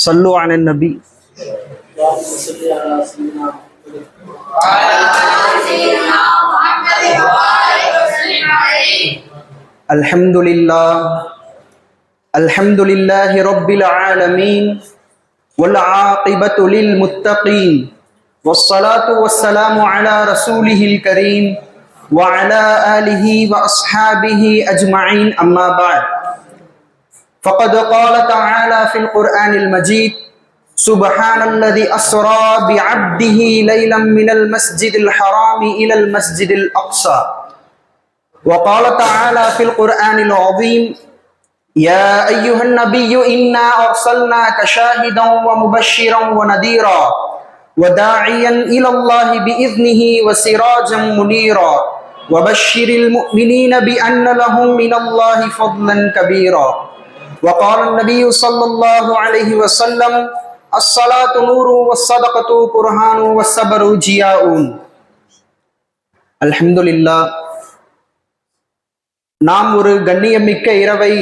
صلوا على النبي. الحمد لله الحمد لله رب العالمين والعاقبة للمتقين والصلاة والسلام على رسوله الكريم وعلى آله وأصحابه أجمعين أما بعد فقد قال تعالى في القرآن المجيد سبحان الذي أسرى بعبده ليلا من المسجد الحرام إلى المسجد الأقصى. وقال تعالى في القرآن العظيم يا أيها النبي إنا أرسلناك شاهدا ومبشرا ونذيرا وداعيا إلى الله بإذنه وسراجا منيرا وبشر المؤمنين بأن لهم من الله فضلا كبيرا. وقال النبي صلى الله عليه وسلم الصلاة نور والصدقة برهان والصبر جياء الحمد لله நாம் ஒரு கண்ணியமிக்க இரவை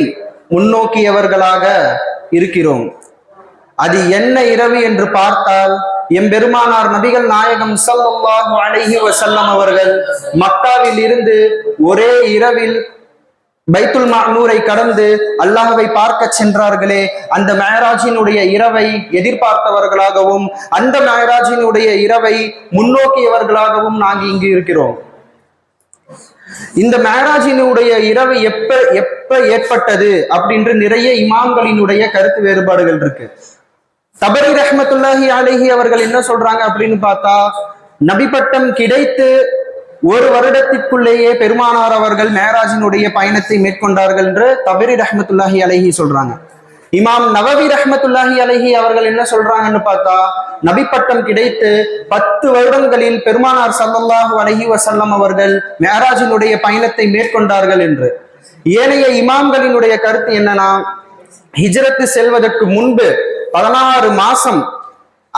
முன்னோக்கியவர்களாக இருக்கிறோம் அது என்ன இரவு என்று பார்த்தால் எம்பெருமானார் நபிகள் நாயகம் ஸல்லல்லாஹு அலைஹி வஸல்லம் அவர்கள் மக்காவில் இருந்து ஒரே இரவில் பைத்துல் மானூரை கடந்து அல்லாஹவை பார்க்க சென்றார்களே அந்த மேராஜினுடைய இரவை எதிர்பார்த்தவர்களாகவும் அந்த மேராஜினுடைய இரவை முன்னோக்கியவர்களாகவும் நாங்கள் இங்கு இருக்கிறோம். இந்த மேராஜினுடைய இரவு எப்ப எப்ப ஏற்பட்டது அப்படின்று நிறைய இமாம்களினுடைய கருத்து வேறுபாடுகள் இருக்கு. தபரி ரஹமத்துல்லாஹி அலைஹி அவர்கள் என்ன சொல்றாங்க அப்படின்னு பார்த்தா நபிப்பட்டம் கிடைத்து ஒரு வருடத்திற்குள்ளேயே பெருமானார் அவர்கள் மேராஜினுடைய பயணத்தை மேற்கொண்டார்கள் என்று தபிரி ரஹமத்துல்லாஹி அலஹி சொல்றாங்க. இமாம் நவவி ரஹமத்துல்லாஹி அலஹி அவர்கள் என்ன சொல்றாங்கன்னு பார்த்தா நபிப்பட்டம் கிடைத்து பத்து வருடங்களில் பெருமானார் ஸல்லல்லாஹு அலஹி வசல்லம் அவர்கள் மேராஜினுடைய பயணத்தை மேற்கொண்டார்கள் என்று. ஏனைய இமாம்களினுடைய கருத்து என்னன்னா ஹிஜ்ரத்து செல்வதற்கு முன்பு பதினாறு மாசம்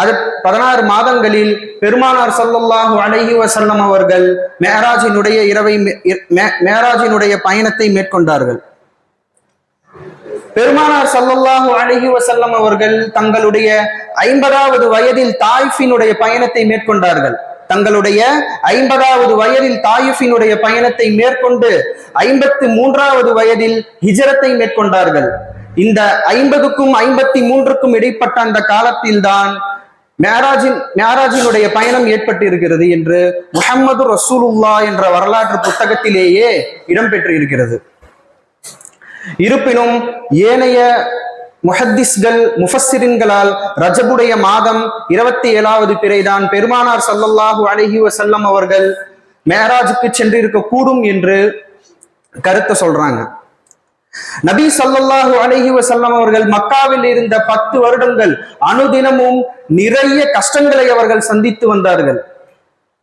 அது பதினாறு மாதங்களில் பெருமானார் சல்லுல்லாஹு அலஹி வசல்லம் அவர்கள் மேராஜினுடைய இரவை மே- மேராஜினுடைய பயணத்தை மேற்கொண்டார்கள். பெருமானார் சல்லுல்லாஹு அலைஹி வசல்லம் அவர்கள் தங்களுடைய ஐம்பதாவது வயதில் தாய்ஃபினுடைய பயணத்தை மேற்கொண்டார்கள். தங்களுடைய ஐம்பதாவது வயதில் தாயிஃபினுடைய பயணத்தை மேற்கொண்டு ஐம்பத்தி மூன்றாவது வயதில் ஹிஜரத்தை மேற்கொண்டார்கள். இந்த ஐம்பதுக்கும் ஐம்பத்தி மூன்றுக்கும் இடைப்பட்ட அந்த காலத்தில்தான் மேராஜின் மேராஜினுடைய பயணம் ஏற்பட்டு இருக்கிறது என்று முஹம்மது ரசூலுல்லா என்ற வரலாற்று புத்தகத்திலேயே இடம்பெற்று இருக்கிறது. இருப்பினும் ஏனைய முஹத்திஸ்கள் முஃபஸ்ஸிரின்களால் ரஜபுடைய மாதம் இருபத்தி ஏழாவது பிறைதான் பெருமானார் சல்லல்லாஹு அலைஹி வசல்லம் அவர்கள் மேராஜுக்கு சென்றிருக்க கூடும் என்று கருத்தை சொல்றாங்க. நபி ஸல்லல்லாஹு அலஹி வசல்லம் அவர்கள் மக்காவில் இருந்த பத்து வருடங்கள் அனுதினமும் நிறைய கஷ்டங்களை அவர்கள் சந்தித்து வந்தார்கள்.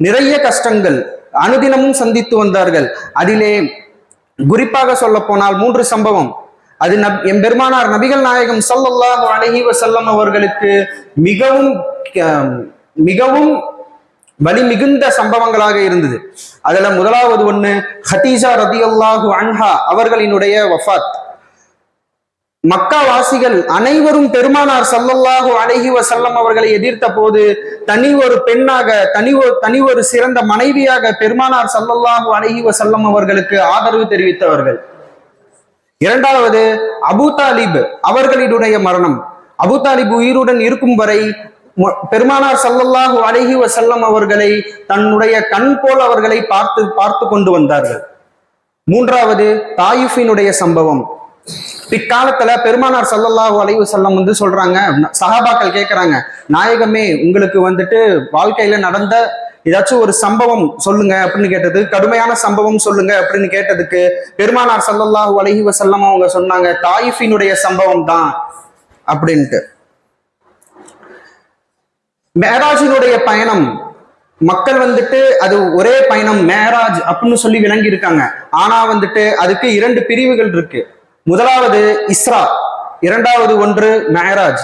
நிறைய கஷ்டங்கள் அனுதினமும் சந்தித்து வந்தார்கள். அதிலே குறிப்பாக சொல்ல போனால் மூன்று சம்பவம். அது நப் பெருமானார் நபிகள் நாயகம் ஸல்லல்லாஹு அலஹி வசல்லம் அவர்களுக்கு மிகவும் மிகவும் வலி மிகுந்த சம்பவங்களாக இருந்தது. அதுல முதலாவது ஒண்ணு ஹதீஜா ரதியல்லாஹு அன்ஹா அவர்களினுடைய வஃபாத் மக்கா வாசிகள் அனைவரும் பெருமானார் சல்லல்லாஹு அழகி வசல்லம் அவர்களை எதிர்த்த போது தனி ஒரு பெண்ணாக தனி ஒரு தனி ஒரு சிறந்த மனைவியாக பெருமானார் சல்லல்லாஹு அழகி வசல்லம் அவர்களுக்கு ஆதரவு தெரிவித்தவர்கள். இரண்டாவது அபு தாலிப் அவர்களினுடைய மரணம். அபு தாலிப் உயிருடன் இருக்கும் வரை பெருமானார் சல்லல்லாஹு அழகி வசல்லம் அவர்களை தன்னுடைய கண் போல் அவர்களை பார்த்து பார்த்து கொண்டு வந்தார்கள். மூன்றாவது தாயிஃபினுடைய சம்பவம். பிற்காலத்துல பெருமானார் சல்லல்லாஹு அலைவு செல்லம் வந்து சொல்றாங்க சஹாபாக்கள் கேட்கறாங்க நாயகமே உங்களுக்கு வந்துட்டு வாழ்க்கையில நடந்த ஏதாச்சும் ஒரு சம்பவம் சொல்லுங்க அப்படின்னு கேட்டது. கடுமையான சம்பவம் சொல்லுங்க அப்படின்னு கேட்டதுக்கு பெருமானார் சல்லல்லாஹு அலைஹி வசல்லம் அவங்க சொன்னாங்க தாயிஃபினுடைய சம்பவம் தான் அப்படின்ட்டு. மேராஜினுடைய பயணம். மக்கள் வந்துட்டு அது ஒரே பயணம் மேராஜ் அப்படின்னு சொல்லி விளங்கி இருக்காங்க ஆனா வந்துட்டு அதுக்கு இரண்டு பிரிவுகள் இருக்கு. முதலாவது இஸ்ரா இரண்டாவது ஒன்று மேராஜ்.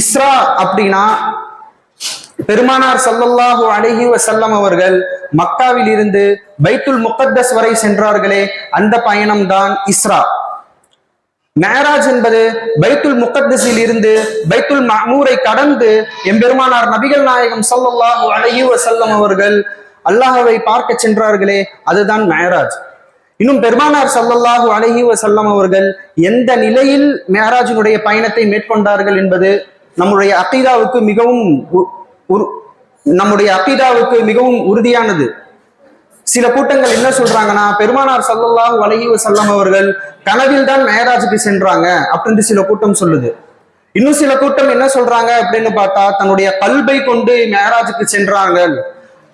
இஸ்ரா அப்படின்னா பெருமானார் சல்லல்லாஹு அழகி வசல்லம் அவர்கள் மக்காவில் இருந்து பைத்துல் முகத்தஸ் வரை சென்றார்களே அந்த பயணம் தான் இஸ்ரா. மேராஜ் என்பது பைத்துல் முகத்தஸில் இருந்து பைத்துல் மஹ்மூரை கடந்து எம்பெருமானார் நபிகள் நாயகம் சல்லாஹு அலைஹி வசல்லம் அவர்கள் அல்லாஹவை பார்க்க சென்றார்களே அதுதான் மேராஜ். இன்னும் பெருமானார் சல்லல்லாஹு அலஹி வசல்லம் அவர்கள் எந்த நிலையில் மேராஜினுடைய பயணத்தை மேற்கொண்டார்கள் என்பது நம்முடைய அகீதாவுக்கு மிகவும் உ- உரு- நம்முடைய அகீதாவுக்கு மிகவும் உறுதியானது. சில கூட்டங்கள் என்ன சொல்றாங்கன்னா பெருமானார் ஸல்லல்லாஹு அலைஹி வஸல்லம் அவர்கள் கனவில் தான் மேராஜுக்கு சென்றாங்க அப்படின்னு சில கூட்டம் சொல்லுது. இன்னும் சில கூட்டம் என்ன சொல்றாங்க அப்படின்னு பார்த்தா தன்னுடைய கல்பை கொண்டு மேராஜுக்கு சென்றாங்க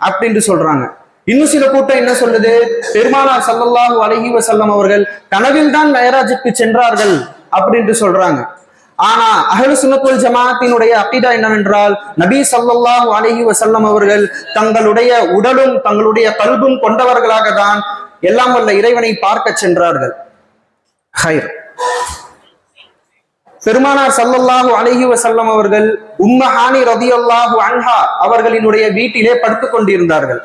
அப்படின்னு சொல்றாங்க. இன்னும் சில கூட்டம் என்ன சொல்லுது? பெருமானார் சல்லல்லாஹு அலைஹி வசல்லம் அவர்கள் கனவில் தான் மேராஜுக்கு சென்றார்கள் அப்படின்ட்டு சொல்றாங்க. ஆனா அஹ்லு சுனத்துல் ஜமாத்தினுடைய அக்கீதா என்னவென்றால் நபி சல்லாஹூ அலஹி வசல்லம் அவர்கள் தங்களுடைய உடலும் தங்களுடைய கல்பும் கொண்டவர்களாக தான் எல்லாம் வல்ல இறைவனை பார்க்க சென்றார்கள். ஹைர். பெருமானார் சல்லல்லாஹு அலஹி வசல்லம் அவர்கள் உம்மஹானி ரதியல்லாஹு அன்ஹா அவர்களினுடைய வீட்டிலே படுத்துக் கொண்டிருந்தார்கள்.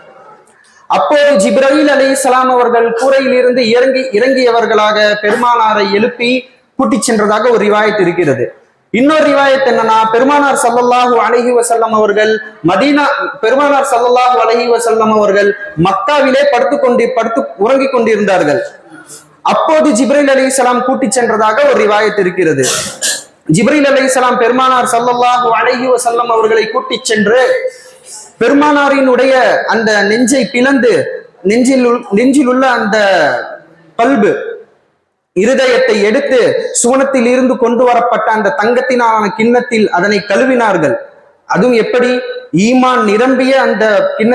அப்போது ஜிப்ரஹீல் அலி இஸ்லாம் அவர்கள் கூரையிலிருந்து இறங்கி இறங்கியவர்களாக பெருமானாரை எழுப்பி கூட்டி சென்றதாக ஒரு ரிவாயத் இருக்கிறது. இன்னொரு ரிவாயத் என்னன்னா பெருமானார் சல்லல்லாஹு அலஹி வசல்லம் அவர்கள் மதீனா பெருமானார் சல்லல்லாஹு அலஹி வசல்லம் அவர்கள் மக்காவிலே படுத்துக்கொண்டு படுத்து உறங்கிக் கொண்டிருந்தார்கள். அப்போது ஜிப்ரீல் இஸ்லாம் கூட்டி சென்றதாக ஒரு ரிவாயத் இருக்கிறது. ஜிப்ரீல் இஸ்லாம் பெருமானார் சல்லல்லாஹு அலஹி வசல்லம் அவர்களை கூட்டி சென்று பெருமானாரினுடைய அந்த நெஞ்சை பிளந்து நெஞ்சில் உள்- நெஞ்சில் உள்ள அந்த பல்பு இருதயத்தை எடுத்து சுவனத்தில் இருந்து கொண்டு வரப்பட்ட அந்த தங்கத்தினாலான கிண்ணத்தில் அதனை கழுவினார்கள். அதுவும் எப்படி? ஈமான் நிரம்பிய அந்த கிண்ண